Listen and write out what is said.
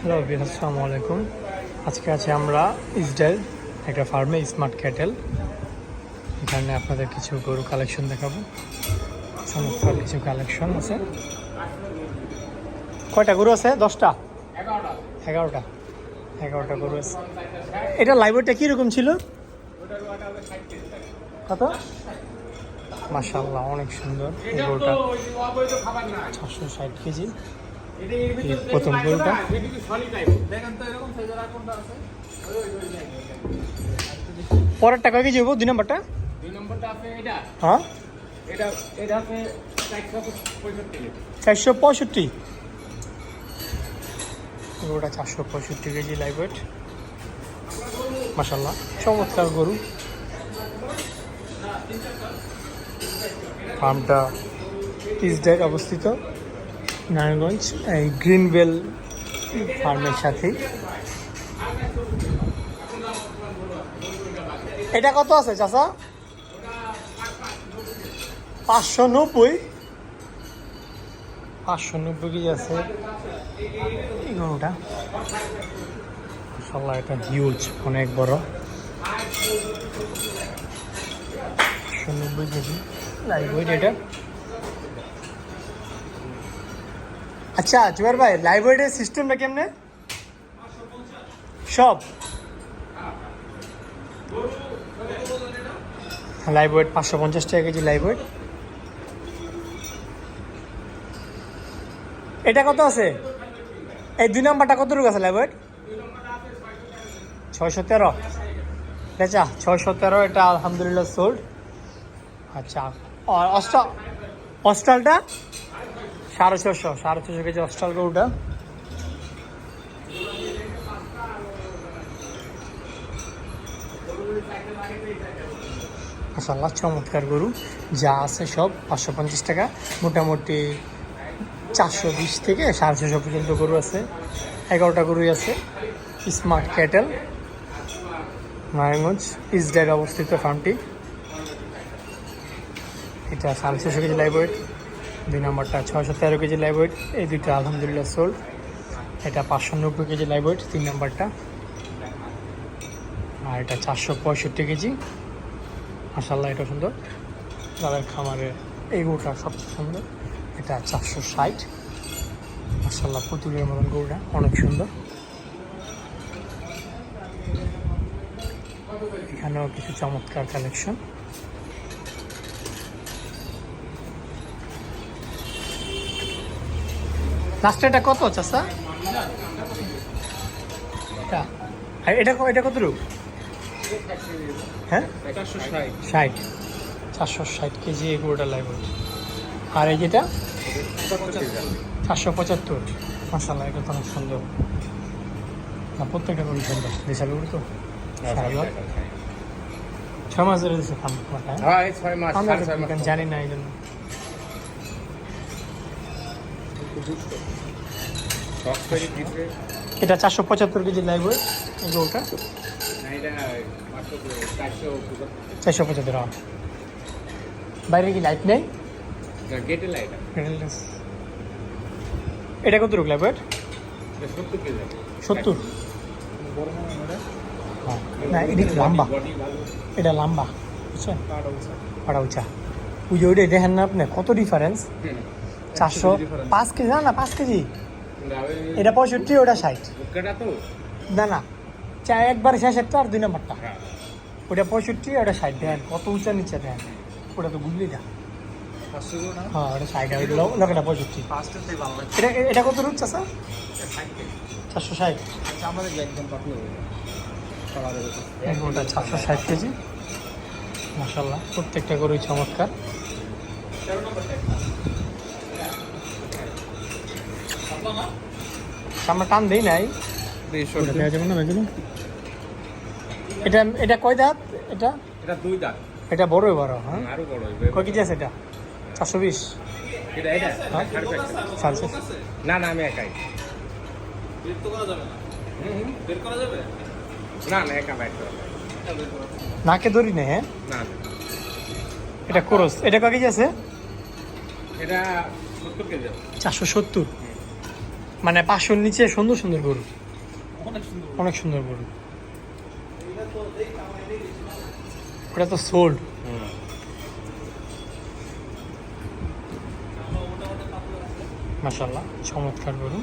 Hello আসসালামু আলাইকুম আজকে আছে আমরা ইসডেল একটা ফার্মে স্মার্ট ক্যাটেল এখানে আপনাদের কিছু গরু কালেকশন দেখাবো। চমৎকার কিছু কালেকশন আছে। কয়টা গরু আছে? দশটা? এগারোটা। এগারোটা গরু আছে। এটা লাইব্রেরিটা কীরকম ছিল? কত? মাশাল্লাহ অনেক সুন্দর। এই গরুটা ছশো ষাট কেজি। প্রথম গরুটা পরেরটা কয় কেজি হব? দুই নম্বরটা? হ্যাঁ? চারশো পঁয়ষট্টি। গরুটা চারশো পঁয়ষট্টি কেজি লাইভ ওয়েট মাসাল্লাহ চমৎকার গরু। ফার্মটা ইসডেক অবস্থিত। নারায়ণগঞ্জ, এই গ্রিন বেল ফার্মের সাথেই। এটা কত আছে চাচা? পাঁচশো নব্বই। পাঁচশো নব্বই কেজি আছে। এই এটা হিউজ অনেক বড়। পাঁচশো নব্বই কেজি। লাইভ ওয়েট এটা। আচ্ছা জুয়ার ভাই ওয়েটের সিস্টেমটা কেমনে? সব? ওয়েট পাঁচশো পঞ্চাশ টাকা কেজি ওয়েট এটা কত আছে? এই দুই নাম্বারটা কত রুক আছে ওয়েট ছয়শো তেরো। বেচা, ছয়শো তেরো, এটা আলহামদুলিল্লাহ সোল্ড আচ্ছা অস্টালটা সাড়ে ছশো সাড়ে ছশো কেজি অস্টাল গরুটা। মাসাল্লাহ চমৎকার গরু। যা আছে সব পাঁচশো পঞ্চাশ টাকা। মোটামুটি চারশো বিশ থেকে সাড়ে ছশো পর্যন্ত গরু আছে। এগারোটা গরুই আছে। স্মার্ট ক্যাটেল নারায়ণগঞ্জ ইসডাইড অবস্থিত ফার্মটি এটা সাড়ে ছশো কেজি ওয়েট দুই নম্বরটা ছয়শো তেরো কেজি লাইভ এই দুইটা আলহামদুলিল্লাহ সোল এটা পাঁচশো নব্বই কেজি লাইভ তিন নম্বরটা। আর এটা চারশো পঁয়ষট্টি কেজি। মাসাল্লাহ এটা সুন্দর। যাদের খামারের এই গরুটা সবচেয়ে সুন্দর, এটা চারশো ষাট। মাসাল্লাহ পুতুলের মতন গরুটা, অনেক সুন্দর। এখানেও কিছু চমৎকার কালেকশন লাস্টে এটা কত চাষা এটা এটা এটা কত রূপ হ্যাঁ? ষাট। চারশো ষাট কেজি এই গরুটা লাগবে আর এই যেটা? চারশো পঁচাত্তর। মাসাল্লাহ এটা তো অনেক সুন্দর। না প্রত্যেকটা গরু সুন্দর। দেশাল গরু তো? ছয় মাস ধরে দিচ্ছে হ্যাঁ? জানি না এই জন্য। এটা চারশো পঁচাত্তর কেজি লাগবে এই মাত্র চারশো পঁচাত্তর। চারশো বাইরে কি লাইট নেই? এটা কত রুক লাগবে সত্তর। হয়। হ্যাঁ। না, এটা লম্বা। এটা লম্বা, বুঝছেন? পাড়া উঁচা। ওই যে ওইটাই দেখেন না আপনি, কত ডিফারেন্স। চারশো পাঁচ কেজি, না না, পাঁচ কেজি। এটা পঁয়ষট্টি, ওটা ষাট। না না চা একবার শেষ একটা আর দুই নম্বরটা। ওটা পঁয়ষট্টি, ওটা ষাট। দেখেন কত উঁচা নিচে দেখেন ওটা তো গুগলি না হ্যাঁ ওটা ষাট লোকেটা পঁয়ষট্টি। এটা এটা কত রুট চাষা চারশো ষাট। ওটা চারশো ষাট কেজি। মাসাল্লাহ প্রত্যেকটা গরুই চমৎকার। আমরা টান দেই নাই। এটা এটা কয় দাঁত? এটা? এটা দুই দাঁত। এটা বড়ই বড় হ্যাঁ? আরও বড় কয় কেজি আছে এটা? চারশো বিশ? এটা এটা। হ্যাঁ? না না আমি একাই। না। না একা বাইর নাকে ধরি না হ্যাঁ? না এটা কোরস। এটা কয় কেজি আছে? এটা সত্তর কেজি। চারশো সত্তর। মানে পাঁচশোর নিচে সুন্দর সুন্দর গরু। অনেক সুন্দর অনেক সুন্দর গরু। ওটা তো সোল্ড মাসাল্লাহ চমৎকার গরু।